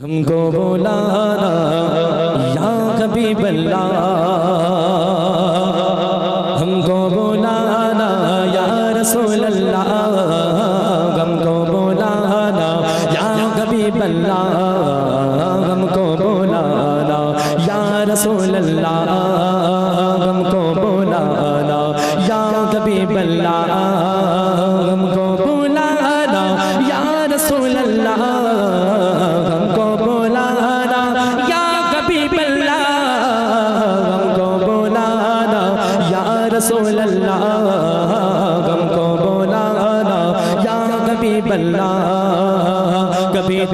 ہم کو بولانا یا کبھی بلّہ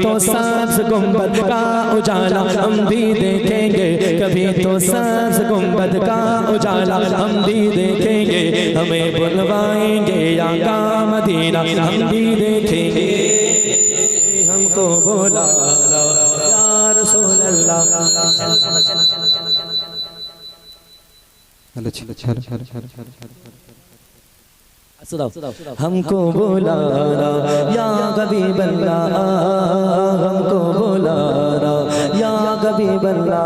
تو سبز گمبد کا اجالا ہم بھی دیکھیں گے کبھی تو سبز گمبد کا اجالا ہم بھی دیکھیں گے ہمیں بلوائیں گے یا کا مدینہ ہم بھی دیکھیں گے ہم کو بولا یا رسول اللہ हमको बुलाना या कभी बल्ला हमको बुलाना या कभी बल्ला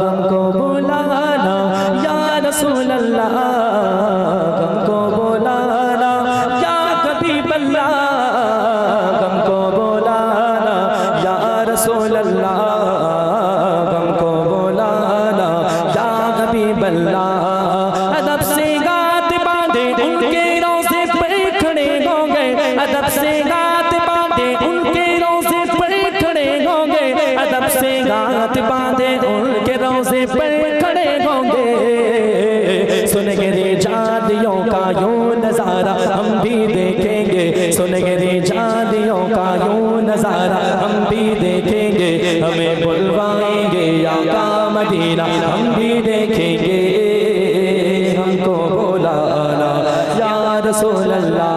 हमको बुलाना या रसूल अल्लाह मदीना हम भी देखेंगे हमको बुलाना या रसूल अल्लाह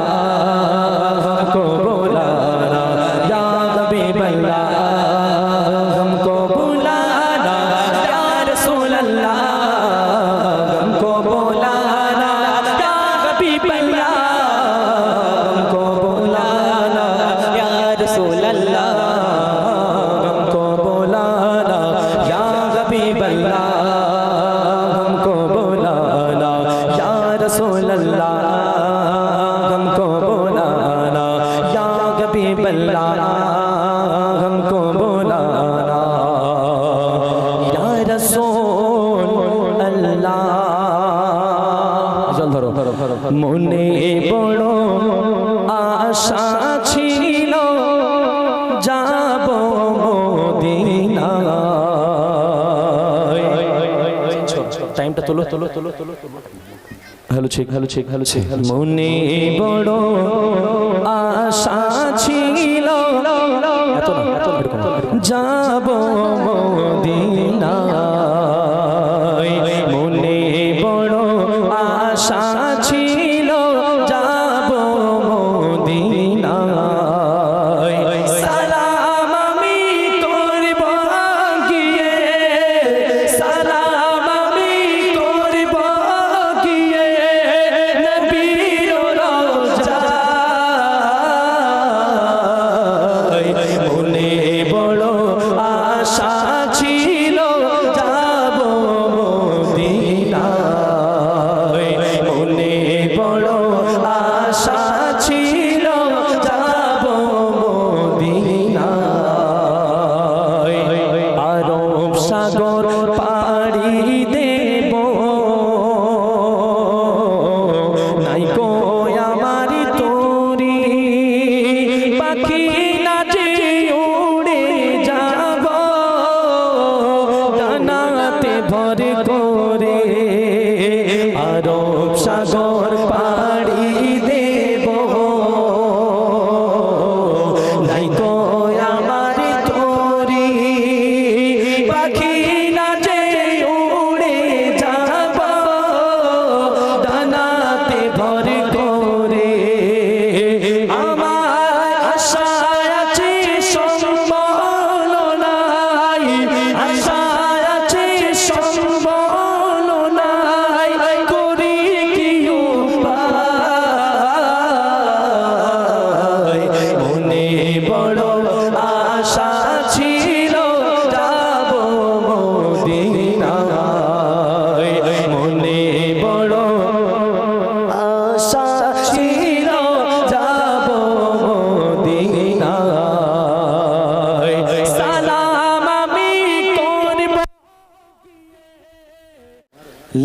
টাইমটা তোলো তোলো তোলো তোলো তোলো। হ্যালো ঠিক হ্যালো ঠিক হ্যালো ঠিক মনে বড় আশা ছিল। যাব মোদিনা।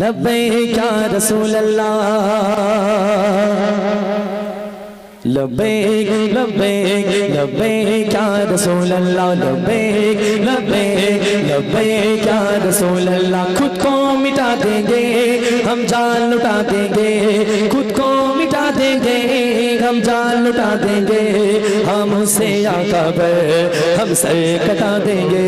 لبیک یا رسول اللہ. لبیک لبیک لبیک یا رسول اللہ. لبیک لبیک لبیک یا رسول اللہ. خود کو مٹا دیں گے، ہم جان لٹا دیں گے. خود کو مٹا دیں گے، ہم جان لٹا دیں گے. हमसे आका पर हम सर कटा देंगे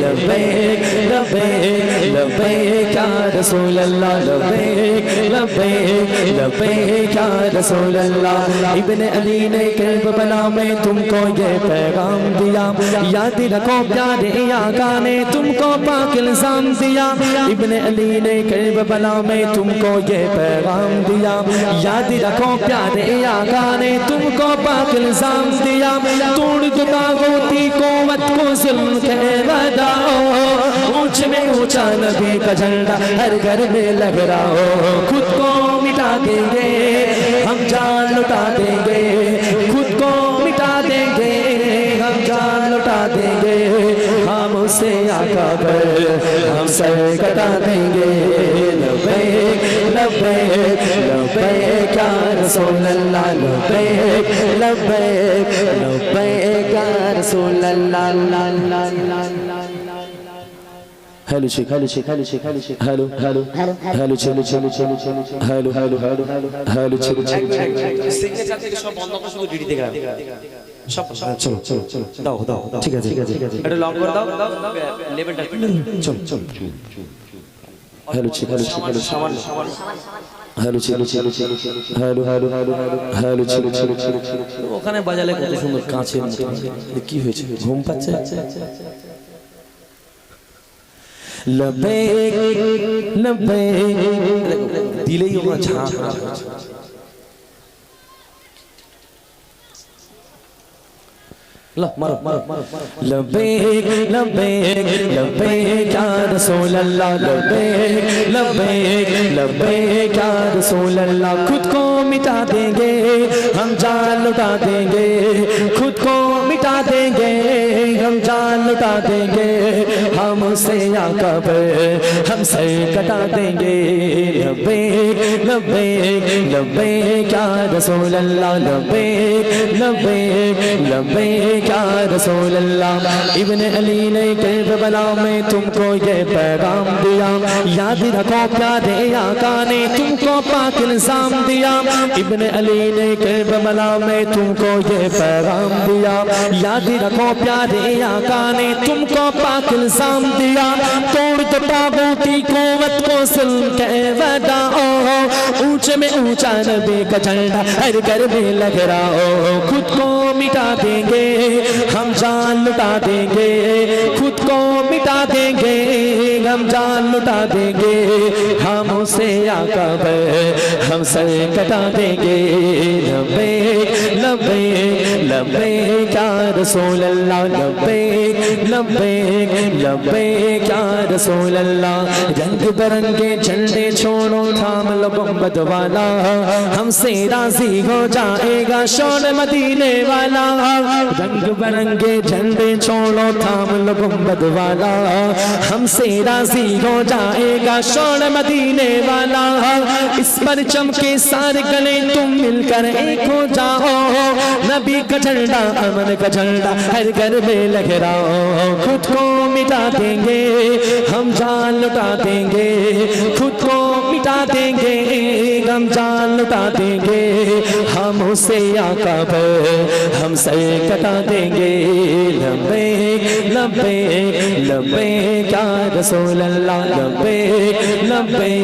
लब्बैक लब्बैक लब्बैक या रसूल अल्लाह लब्बैक लब्बैक लब्बैक या रसूल अल्लाह इब्न अली ने करबला में तुमको ये पैगाम दिया याद रखो प्यारे आका ने तुमको पाक इल्जाम दिया इब्न अली ने करबला में तुमको ये पैगाम दिया याद रखो प्यारे आका ने तुमको पाक इल्जाम दिया توڑتا ہوتی قوت کو ظلم کے ودا اونچ میں اونچا نبی کا جھنڈا ہر گھر میں لگ رہا ہو۔ خود کو مٹا دیں گے، ہم جان لٹا دیں گے۔ خود کو مٹا دیں گے، ہم جان لٹا دیں گے۔ ہم اسے آقا پر ہم سر کٹا دیں گے۔ لبيك لبيك لبيك يا رسول الله لبيك لبيك لبيك يا رسول الله hello Sheikh hello Sheikh hello Sheikh hello Sheikh hello hello hello ছেলে ছেলে ছেলে ছেলে হ্যালো হ্যালো হ্যালো হ্যালো ছেলে ছেলে সিগনেচার থেকে সব বন্ধ করে শুধু ডিডি থেকে সব চলো চলো চলো। দাও দাও ঠিক আছে ঠিক আছে এটা লক করে দাও। লেভেলটা চল চল। হ্যালো ওখানে বাজালে কত সুন্দর কাঁচে কি হয়েছে? ঘুম পাচ্ছে? দিলেই ওরা ঝাঁক لبیک لبیک لبیک یا رسول اللہ لبیک لبیک لبیک یا رسول اللہ خود کو مٹا دیں گے ہم جان لٹا دیں گے خود کو مٹا دیں گے ہم جان لٹا دیں گے ہم سے آقا پہ ہم سے کٹا دیں گے لبیک لبیک لبیک یا رسول اللہ لبیک لبیک لبیک کیا رسول اللہ، ابن علی نے کیف بلا میں تم کو یہ پیغام دیا۔ یاد رکھو پیارے آقا نے تم کو پاک نظام دیا۔ ابن علی نے کیف میں تم کو یہ پیغام دیا۔ یاد رکھو پیارے آقا نے تم کو پاک نظام دیا۔ توڑ دو تابوتی قوت کو سلم کے ودا اونچ میں اونچا نبی کا جھنڈا ہر گر میں لگ رہا ہو۔ خود کو مٹا دیں گے۔ हम जान लुटा देंगे खुद को मिटा देंगे हम जान लुटा देंगे हम उसे आका पर हम सर कटा देंगे लबे लबे लबे क्या रसूल अल्लाह लबे लबे लबे क्या रसूल अल्लाह रंग बिरंगे झंडे छोड़ो थाम लो गुम्बद वाला हमसे राजी हो जाएगा शोर मदीने वाला रंग बिरंगे झंडे छोड़ो थाम लो गुम्बद محمد والا ہم سے راضی ہو جائے گا شوڑ مدینے والا۔ اس پر چمکے سار گلے تم مل کر ایک ہو جاؤ۔ نبی کا جھنڈا، امن کا جھنڈا ہر گھر میں لہراؤ۔ خود کو مٹا دیں گے، ہم جان لٹا دیں گے۔ خود کو مٹا دیں گے، غم جان لٹا دیں گے۔ ہم اسے آقا پر ہم سے کٹا دیں گے۔ لبے لبے لبے کیا رسول اللہ لبے لبے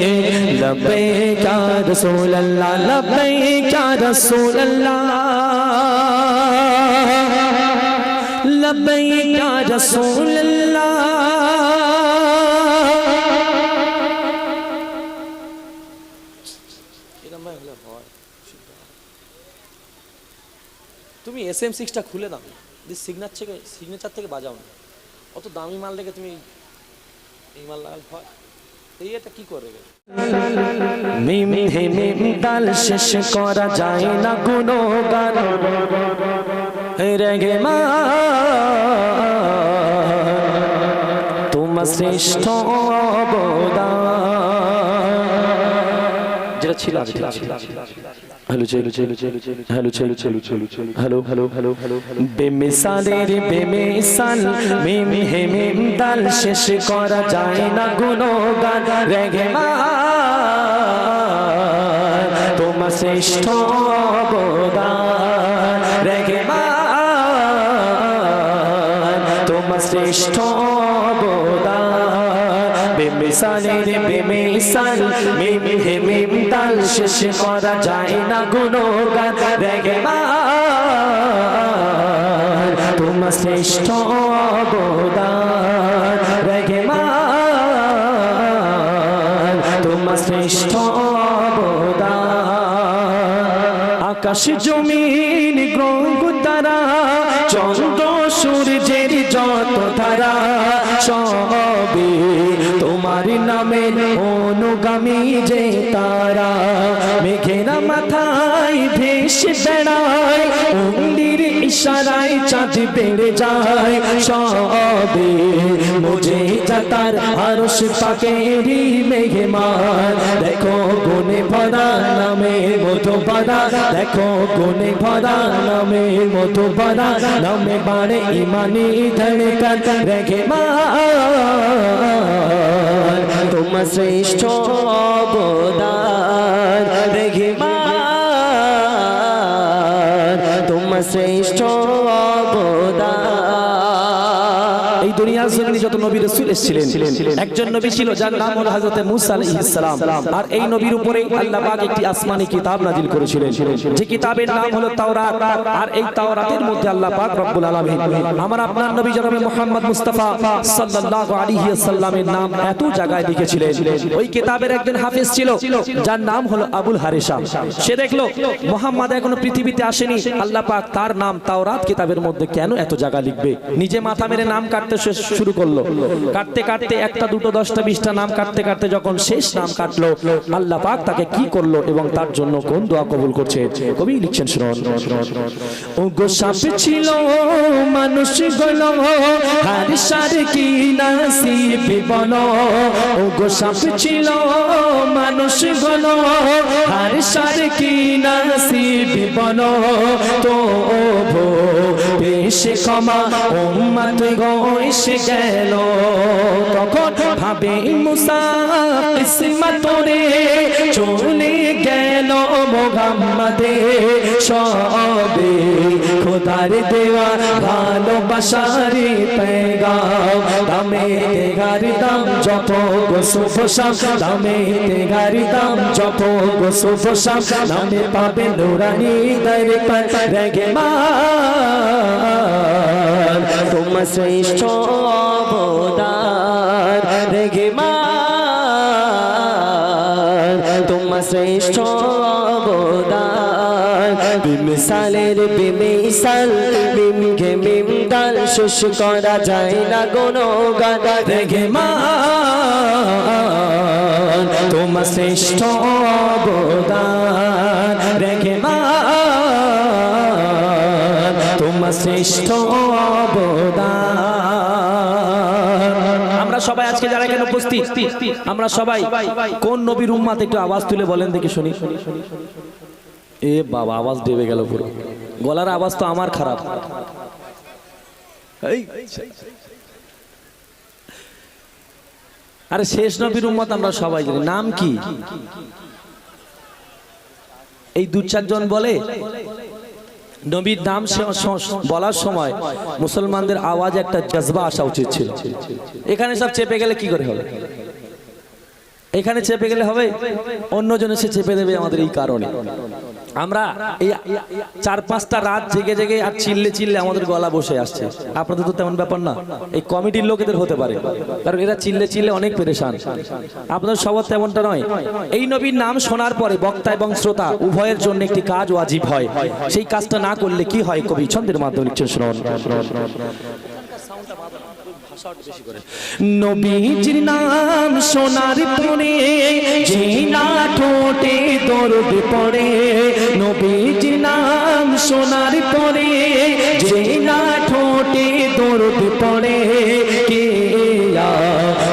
لبے کیا رسول اللہ لبے کیا رسول اللہ۔ لبے یا رسول اللہ۔ এস এম সিক্সটা খুলে দাও। দিয়ে সিগনার থেকে সিগনেচার থেকে বাজাও না। অত দামি মাল রেখে তুমি এই মাল লাগালে হয় এই এটা কি করে রে? মিম হে মিম শেষ করা যায় না কোনো গান রেগে মা। তোমার শ্রেষ্ঠ অবদান। ঠিক ছিল। হ্যালো চলো চলো চলো হ্যালো চলো চলো চলো চলো হ্যালো হ্যালো হ্যালো হ্যালো বেমিসালের বেমিসাল মিম হে মিম দাল শেষ করা যায় না গুণগান রেগে মা তোমার শ্রেষ্ঠ অবদান রেগে মা তোমার শ্রেষ্ঠ বেমিসালের বেমিসাল মিম হে শেষ করা যায় না গুণগান। রেগে তোমার শ্রেষ্ঠ অবদান। রেগে তোমার শ্রেষ্ঠ অবদান। আকাশ জমিন, গ্রহ, তারা, চন্দ্র তোমার নামে অনুগামী যে তারা, মেঘেরা মাথায় ভেসে বেড়ায় উন্দির ইশারায় চাঁদ বেড়ে যায়, সবে মুঝে যাতার আরশ পাকেরি মেঘমার। দেখো গুনে ভরা নামে মধু ভরা, দেখো গুনে ভরা নামে মধু ভরা, নামে বাড়ে ইমানি ধড়কন রেখে মার। তোমার শ্রেষ্ঠ অবদান রেখে মার তোমার শ্রেষ্ঠ যত নবী রাসূল এসেছিলেন। একজন নবী ছিল যার নাম হলো হযরত মূসা আলাইহিস সালাম। আর এই নবীর উপরে আল্লাহ পাক একটি আসমানি কিতাব নাজিল করেছিলেন। যে কিতাবের নাম হলো তাওরাত। আর এই তাওরাতের মধ্যে আল্লাহ পাক রব্বুল আলামিন আমার আপনার নবী জনাবে মুহাম্মদ মুস্তাফা সাল্লাল্লাহু আলাইহি ওয়াসাল্লামের নাম এত জায়গায় লিখেছিলেন। ওই কিতাবের একজন হাফেজ ছিল, যার নাম হলো আবুল হারিসা। সে দেখল, মোহাম্মদ এখনও পৃথিবীতে আসেনি। আল্লাহ পাক তার নাম তাওরাত কিতাবের মধ্যে কেন এত জায়গা লিখবে? নিজে মাথা মেরে নাম কাটতে শুরু করল। কাটতে কাটতে একটা দুটো দশটা বিশটা নাম কাটতে কাটতে যখন শেষ নাম কাটলো, আল্লাহ পাক তাকে কি করল এবং তার জন্য কোন দোয়া কবুল করছে? কবি লিখছেন, শুনুন। ও গো সাপ ছিল, মানুষ গল হার সার কি নাসিব বল? ও গো সাপ ছিল, মানুষ গল হার সার কি নাসিব বল? তো ও ভো পেশে ক্ষমা, উম্মত গো, এসে গেল। তখন ভাবে মুসা কিসমত রে চলে গেল মোহাম্মদে। সবে খোদার দেওয়া ভালোবাসারি পেগাম। দামে তেগার দাম জপ গো শুভসাম দামে তেগার দাম জপ গো শুভসাম নামে পাবে নুরানি দর পর রেগে মা তোমার শ্রেষ্ঠ অবদান রেগে মা তোমার শ্রেষ্ঠ অবদান। বিমিসালের বিমিসাল বিম ঘে মিম দাল শেষ করা যায় না কোনো গান। রেগে মা তোমার শ্রেষ্ঠ অবদান। রেগে মা তোমার শ্রেষ্ঠ সবাই আজকে যারা এখানে উপস্থিত, আমরা সবাই কোন নবীর উম্মাত একটু আওয়াজ তুলে বলেন দেখি শুনি। এ বাবা, আওয়াজ দেবে গেল পুরো। গলার আওয়াজ তো আমার খারাপ। আরে শেষ নবীর উম্মত আমরা সবাই জানি। নাম কি? এই দু চারজন বলে নবীর নাম বলার সময় মুসলমানদের আওয়াজ একটা জজবা আসা উচিত ছিল। এখানে সব চেপে গেলে কি করে হবে? এখানে চেপে গেলে হবে? অন্যজন এসে চেপে দেবে আমাদের এই কারণে। আমরা এই চার পাঁচটা রাত জেগে জেগে আর চিল্লে চিল্লে আমাদের গলা বসে আসছে। আপনাদের তো তেমন ব্যাপার না। এই কমিটির লোকেদের হতে পারে। কারণ এরা চিল্লে চিল্লে অনেক পেরেশান। আপনাদের সবার তেমনটা নয়। এই নবীর নাম শোনার পরে বক্তা এবং শ্রোতা উভয়ের জন্য একটি কাজ ওয়াজিব হয়। সেই কাজটা না করলে কি হয় কবি? ছন্দের মাধ্যমে নবীজির নাম সোনার পরে যে ঠোঁটে দরদ পড়ে, নবীজির নাম সোনার পরে যে ঠোঁটে দরদ পড়ে, কে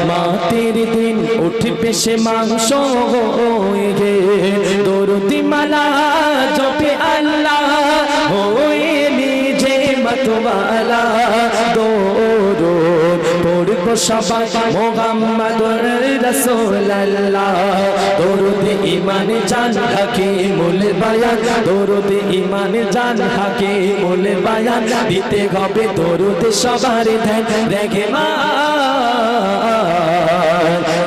মাতের দিন উঠবে পেশে মাংস হয়ে দরদি মালা সবাই মোহাম্মদুর দিতে হবে সবার মা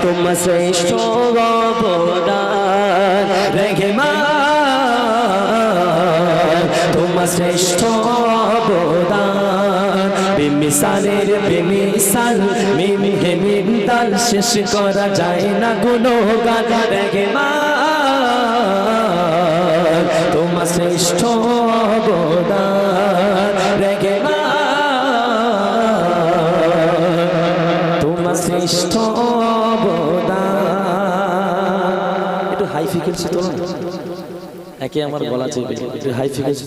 তোমার শ্রেষ্ঠ মা তোমার শ্রেষ্ঠ বিমিসালের বিমিসাল মিমি হে মিমতাল শেষ করা যায় না গুণগান। রেগে মা তোমার শ্রেষ্ঠ অবদান। রেগে মা তোমার শ্রেষ্ঠ অবদান। একটু হাই ফ্রিকোয়েন্সি তোলো একে আমার গলা চেপে হাই ফ্রিকোয়েন্সি